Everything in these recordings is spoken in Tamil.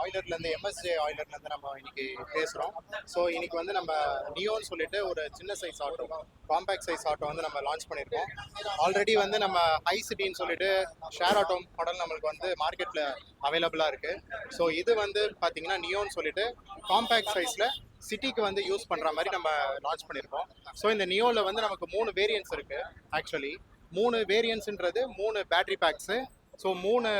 ஆயிலர்லேருந்து எம்எஸ்ஜே ஆயிலர்லேருந்து நம்ம இன்னைக்கு பேசுகிறோம் ஸோ இன்னைக்கு வந்து நம்ம நியோன்னு சொல்லிட்டு ஒரு சின்ன size auto compact size auto வந்து நம்ம லான்ச் பண்ணியிருக்கோம். ஆல்ரெடி வந்து நம்ம ஹை சிட்டின்னு சொல்லிட்டு ஷேர் ஆட்டோ மாடல் நம்மளுக்கு வந்து மார்க்கெட்டில் அவைலபிளாக இருக்குது ஸோ இது வந்து பார்த்தீங்கன்னா நியோன்னு சொல்லிட்டு காம்பேக்ட் சைஸில் சிட்டிக்கு வந்து யூஸ் பண்ணுற மாதிரி நம்ம லான்ச் பண்ணியிருக்கோம். ஸோ இந்த நியோவில் வந்து நமக்கு மூணு வேரியன்ஸ் இருக்குது ஆக்சுவலி மூணு வேரியன்ஸுன்றது மூணு பேட்டரி பேக்ஸு ஸோ மூணு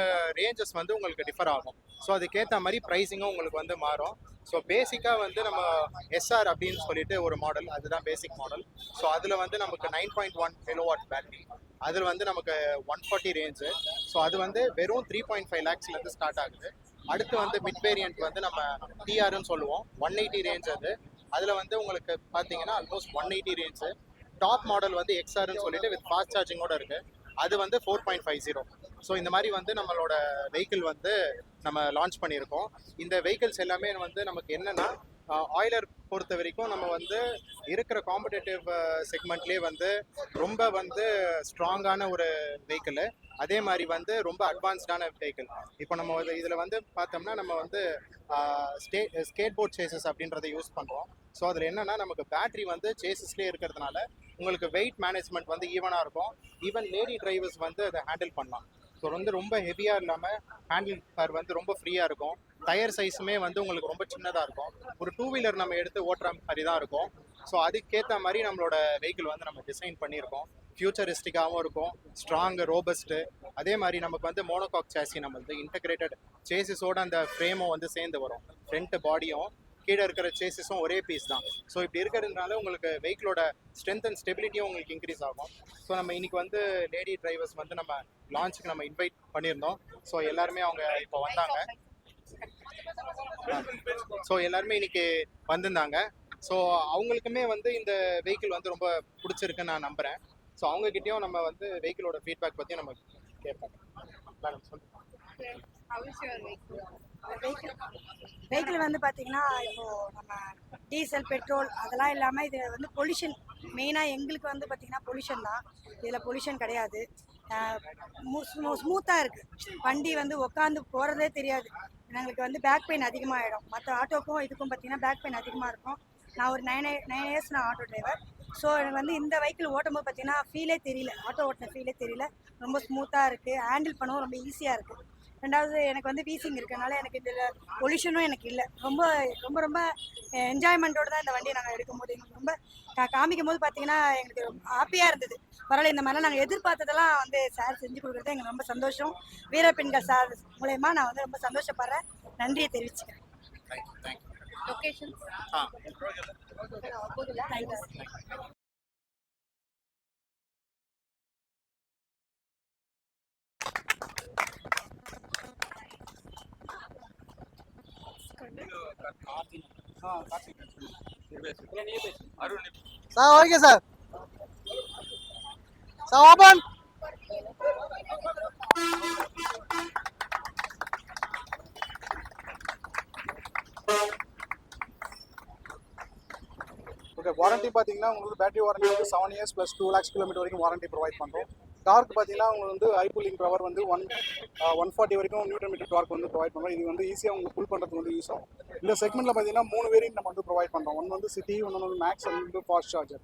ரேஞ்சஸ் வந்து உங்களுக்கு டிஃபர் ஆகும். ஸோ அதுக்கேற்ற மாதிரி ப்ரைஸிங்கும் உங்களுக்கு வந்து மாறும். ஸோ பேசிக்காக வந்து நம்ம எஸ்ஆர் அப்படின்னு சொல்லிட்டு ஒரு மாடல் அதுதான் பேசிக் மாடல் ஸோ அதில் வந்து நமக்கு nine point one kilowatt battery அதில் வந்து நமக்கு ஒன் ஃபார்ட்டி ரேஞ்சு ஸோ அது வந்து வெறும் த்ரீ பாயிண்ட் ஃபைவ் லேக்ஸ்லேருந்து ஸ்டார்ட் ஆகுது. அடுத்து வந்து மிட் வேரியன்ட் வந்து நம்ம டிஆர்னு சொல்லுவோம். ஒன் எயிட்டி ரேஞ்ச் அது. அதில் வந்து உங்களுக்கு பார்த்தீங்கன்னா almost one eighty range top model வந்து எக்ஸ்ஆர்னு சொல்லிட்டு வித் ஃபாஸ்ட் சார்ஜிங்கோட இருக்குது அது வந்து four point five zero so இந்த மாதிரி வந்து நம்மளோட வெஹிக்கிள் வந்து நம்ம லான்ச் பண்ணியிருக்கோம். இந்த வெஹிக்கிள்ஸ் எல்லாமே வந்து நமக்கு என்னென்னா ஆயிலர் பொறுத்த வரைக்கும் நம்ம வந்து இருக்கிற காம்படேட்டிவ் செக்மெண்ட்லேயே வந்து ரொம்ப வந்து ஸ்ட்ராங்கான ஒரு வெஹிக்கிள் அதே மாதிரி வந்து ரொம்ப அட்வான்ஸ்டான வெஹிக்கிள் இப்போ நம்ம இதில் வந்து பார்த்தோம்னா நம்ம வந்து ஸ்டே ஸ்கேட் போர்ட் சேசஸ் அப்படின்றத யூஸ் பண்ணுறோம் ஸோ அதில் என்னென்னா நமக்கு பேட்ரி வந்து சேசஸ்லேயே இருக்கிறதுனால உங்களுக்கு வெயிட் மேனேஜ்மெண்ட் வந்து ஈவனாக இருக்கும். ஈவன் லேடி டிரைவர்ஸ் வந்து அதை ஹேண்டில் பண்ணலாம். ஸோ வந்து ரொம்ப ஹெவியாக இல்லாமல் ஹேண்டில் பார் வந்து ரொம்ப ஃப்ரீயாக இருக்கும். டயர் சைஸுமே வந்து உங்களுக்கு ரொம்ப சின்னதாக இருக்கும். ஒரு டூ வீலர் நம்ம எடுத்து ஓட்டுற மாதிரி தான் இருக்கும். ஸோ அதுக்கேற்ற மாதிரி நம்மளோட வெஹிக்கிள் வந்து நம்ம டிசைன் பண்ணியிருக்கோம். ஃபியூச்சரிஸ்டிக்காகவும் இருக்கும். ஸ்ட்ராங் ரோபஸ்ட்டு அதே மாதிரி நமக்கு வந்து மோனோகாக் சேசி நம்ம வந்து இன்டகிரேட்டட் சேசிஸோட அந்த ஃப்ரேமும் வந்து சேர்ந்து வரும். ஃப்ரண்ட் பாடியும் கீழே இருக்கிற சேசஸும் ஒரே பீஸ் தான். ஸோ இப்படி இருக்கிறதுனால உங்களுக்கு வெஹிக்கிளோட ஸ்ட்ரென்த் அண்ட் ஸ்டெபிலிட்டியும் உங்களுக்கு இன்க்ரீஸ் ஆகும். ஸோ நம்ம இன்னைக்கு வந்து லேடி டிரைவர்ஸ் வந்து நம்ம லான்ச்சுக்கு நம்ம இன்வைட் பண்ணியிருந்தோம். ஸோ எல்லாருமே அவங்க இப்போ வந்தாங்க. ஸோ எல்லாருமே இன்னைக்கு வந்திருந்தாங்க. ஸோ அவங்களுக்குமே வந்து இந்த வெஹிக்கிள் வந்து ரொம்ப பிடிச்சிருக்குன்னு நான் நம்புகிறேன் ஸோ அவங்கக்கிட்டேயும் நம்ம வந்து வெஹிக்கிளோட ஃபீட்பேக் பற்றியும் நம்ம கேட்போம். மேடம் வெஹிக்கிள் வந்து பார்த்தீங்கன்னா இப்போ நம்ம டீசல் பெட்ரோல் அதெல்லாம் இல்லாமல் இது வந்து பொல்யூஷன் மெயினாக எங்களுக்கு வந்து பார்த்தீங்கன்னா பொல்யூஷன் தான். இதில் பொல்யூஷன் கிடையாது. ஸ்மூத்தாக இருக்குது வண்டி வந்து உட்காந்து போகிறதே தெரியாது. எங்களுக்கு வந்து பேக் பெயின் அதிகமாகிடும் மற்ற ஆட்டோக்கும் இதுக்கும் பார்த்தீங்கன்னா பேக் பெயின் அதிகமாக இருக்கும். நான் ஒரு நைன் நைன் இயர்ஸ் நான் ஆட்டோ டிரைவர் ஸோ எனக்கு வந்து இந்த வெஹிக்கிள் ஓட்டும்போது பார்த்தீங்கன்னா ஃபீலே தெரியல. ஆட்டோ ஓட்டின ஃபீலே தெரியல. ரொம்ப ஸ்மூத்தாக இருக்குது ஹேண்டில் பண்ணவும் ரொம்ப ஈஸியாக இருக்குது ரெண்டாவது எனக்கு வந்து வீசிங் இருக்கனால எனக்கு இதில் பொல்யூஷனும் எனக்கு இல்லை. ரொம்ப ரொம்ப ரொம்ப என்ஜாய்மெண்ட்டோடு தான் இந்த வண்டியை நாங்கள் எடுக்கும்போது எங்களுக்கு ரொம்ப கா காமிக்கும் போது பார்த்தீங்கன்னா எங்களுக்கு ஹாப்பியாக இருந்தது. பரவாயில்ல இந்த மாதிரிலாம் நாங்கள் எதிர்பார்த்ததெல்லாம் வந்து சார் செஞ்சு கொடுக்குறது எங்களுக்கு ரொம்ப சந்தோஷம். வீரப்பெண்கள் சார் மூலயமா நான் வந்து ரொம்ப சந்தோஷப்படுறேன். நன்றியை தெரிவிச்சுக்கிறேன். Thank you thank you Locations? Ah thank you sir okay sir sir open okay warranty பார்த்தீங்கன்னா உங்களுக்கு பேட்டரி வாரண்டி வந்து seven years plus two lakhs kilometre வரைக்கும் வாரண்டி ப்ரொவைட் பண்ணுறோம் டார்க் பார்த்தீங்கன்னா உங்களுக்கு வந்து ஹை புல்லிங் பவர் வந்து ஒன் ஒன் ஃபார்ட்டி வரைக்கும் நியூட்டன் மீட்டர் டார்க் வந்து ப்ரொவைட் பண்ணுறோம் இது வந்து ஈஸியாக உங்களுக்கு புல் பண்ணுறதுக்கு வந்து யூஸ் ஆகும். இந்த செக்மெண்ட்டில் பார்த்தீங்கன்னா மூணு வேரியன்ட் நம்ம வந்து ப்ரொவைட் பண்ணுறோம் ஒன்று வந்து சிட்டி ஒன்று வந்து மேக்ஸ் ஒன்று வந்து ஃபாஸ்ட் சார்ஜர்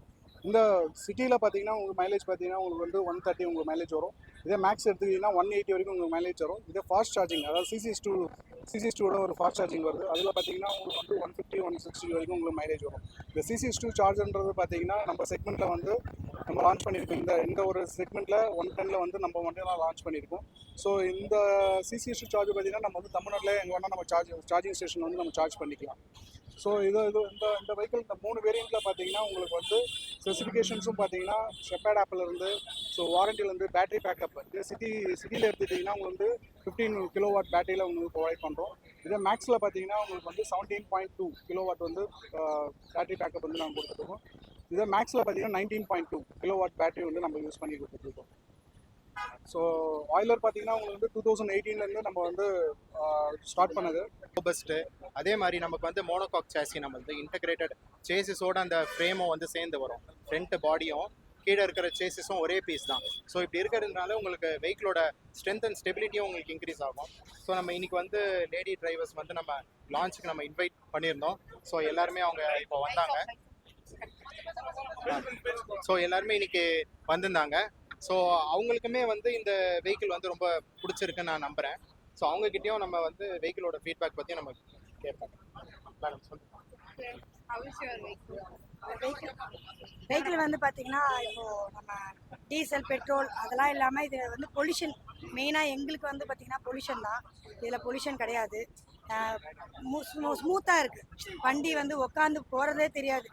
இந்த சிட்டியில் பார்த்தீங்கன்னா உங்களுக்கு மைலேஜ் பார்த்தீங்கன்னா உங்களுக்கு வந்து ஒன் தேர்ட்டி உங்களுக்கு மைலேஜ் வரும். இதே மேக்ஸ் எடுத்துக்கிட்டிங்கன்னா ஒன் எயிட்டி வரைக்கும் உங்களுக்கு மைலேஜ் வரும். இதே ஃபாஸ்ட் சார்ஜிங் அதாவது சிசிஎஸ் டூ சிசிஎஸ் டூட ஒரு ஃபாஸ்ட் சார்ஜிங் வருது. அதில் பார்த்தீங்கன்னா உங்களுக்கு வந்து ஒன் ஃபிஃப்டி ஒன் சிக்ஸ்டி வரைக்கும் உங்களுக்கு மைலேஜ் வரும். இந்த சிசிஎஸ் டூ சார்ஜர்ன்றது பார்த்தீங்கன்னா நம்ம செக்மெண்ட்டில் வந்து நம்ம லான்ச் பண்ணியிருக்கோம் இந்த இந்த ஒரு செக்மெண்ட்டில் ஒன் டென்னில் வந்து நம்ம வந்து லான்ச் பண்ணியிருக்கோம் ஸோ இந்த சிசிஎஸ் டூ சார்ஜ் பார்த்தீங்கன்னா நம்ம வந்து தமிழ்நாட்டில் எங்கே வேணால் நம்ம சார்ஜ் சார்ஜிங் ஸ்டேஷன் வந்து நம்ம சார்ஜ் பண்ணிக்கலாம். ஸோ இது இது இந்த இந்த வெஹிக்கிள் இந்த மூணு வேரியண்ட்டில் பார்த்தீங்கன்னா உங்களுக்கு வந்து ஸ்பெசிஃபிகேஷன்ஸும் பார்த்தீங்கன்னா ஷெப்பேட் ஆப்பில் இருந்து ஸோ வாரண்டிலேருந்து பேட்டரி பேக்கப் இது சிட்டி சிட்டியில் எடுத்துட்டிங்கன்னா உங்களுக்கு வந்து ஃபிஃப்டீன் கிலோ வாட் பேட்டரியில் உங்களுக்கு ப்ரொவைட் பண்ணுறோம் இதே மேக்ஸில் பார்த்தீங்கன்னா உங்களுக்கு வந்து seventeen point two kilo watt வந்து பேட்டரி பேக்கப் வந்து நாங்கள் கொடுத்துருக்கோம். இதே மேக்ஸில் பார்த்தீங்கன்னா nineteen point two kilo watt battery வந்து நம்ம யூஸ் பண்ணி கொடுத்துருக்கோம். ஸோ ஆயிலர் பார்த்தீங்கன்னா உங்களுக்கு வந்து டூ தௌசண்ட் எயிட்டீன்லேருந்து நம்ம வந்து ஸ்டார்ட் பண்ணது. ரோபஸ்ட்டு அதே மாதிரி நமக்கு வந்து மோனோகாக் சேசி நம்ம வந்து இன்டகிரேட்டட் சேசிஸோட அந்த ஃப்ரேமும் வந்து சேர்ந்து வரும். ஃப்ரண்ட் பாடியும் கீழே இருக்கிற சேசஸும் ஒரே பீஸ் தான். ஸோ இப்படி இருக்கிறதுனால உங்களுக்கு வெஹிக்கிளோட ஸ்ட்ரென்த் அண்ட் ஸ்டெபிலிட்டியும் உங்களுக்கு இன்க்ரீஸ் ஆகும். ஸோ நம்ம இன்னைக்கு வந்து லேடி டிரைவர்ஸ் வந்து நம்ம லான்ச்சுக்கு நம்ம இன்வைட் பண்ணியிருந்தோம். ஸோ எல்லாருமே அவங்க இப்போ வந்தாங்க. ஸோ எல்லாருமே இன்னைக்கு வந்திருந்தாங்க. ஸோ அவங்களுக்குமே வந்து இந்த வெஹிக்கிள் வந்து ரொம்ப பிடிச்சிருக்குன்னு நான் நம்புகிறேன் ஸோ அவங்கக்கிட்டேயும் நம்ம வந்து வெஹிக்கிளோட ஃபீட்பேக் பற்றி நம்ம கேட்போம். மேடம் சொல்லுங்கள் வெஹிக்கிள் வந்து பார்த்தீங்கன்னா இப்போ நம்ம டீசல் பெட்ரோல் அதெல்லாம் இல்லாமல் இது வந்து பொல்யூஷன் மெயினாக எங்களுக்கு வந்து பார்த்தீங்கன்னா பொல்யூஷன் தான். இதில் பொல்யூஷன் கிடையாது. ஸ்மூத்தாக இருக்குது வண்டி வந்து உட்காந்து போகிறதே தெரியாது.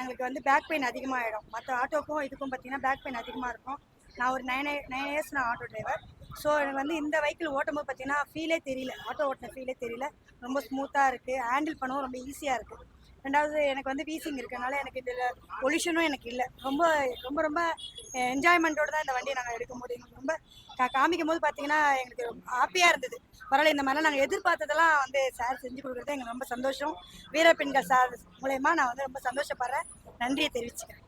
எங்களுக்கு வந்து பேக் பெயின் அதிகமாகிடும் மற்ற ஆட்டோக்கும் இதுக்கும் பார்த்தீங்கன்னா பேக் பெயின் அதிகமாக இருக்கும். நான் ஒரு நைன் நைன் இயர்ஸ் நான் ஆட்டோ டிரைவர் ஸோ எனக்கு வந்து இந்த வெஹிக்கிள் ஓட்டும்போது பார்த்தீங்கன்னா ஃபீலே தெரியல. ஆட்டோ ஓட்டின ஃபீலே தெரியல. ரொம்ப ஸ்மூத்தாக இருக்குது ஹேண்டில் பண்ணவும் ரொம்ப ஈஸியாக இருக்குது ரெண்டாவது எனக்கு வந்து வீசிங் இருக்கனால எனக்கு இதில் பொல்யூஷனும் எனக்கு இல்லை. ரொம்ப ரொம்ப ரொம்ப என்ஜாய்மெண்ட்டோடு தான் இந்த வண்டியை நாங்கள் எடுக்கும்போது எங்களுக்கு ரொம்ப கா- காமிக்கும் போது பார்த்தீங்கன்னா எங்களுக்கு ஹாப்பியாக இருந்தது. பரவாயில்ல இந்த மாதிரிலாம் நாங்கள் எதிர்பார்த்ததெல்லாம் வந்து சார் செஞ்சு கொடுக்குறது எங்களுக்கு ரொம்ப சந்தோஷம். வீரப்பெண்கள் சார் மூலயமா நான் வந்து ரொம்ப சந்தோஷப்படுறேன். நன்றியை தெரிவிச்சுக்கிறேன்.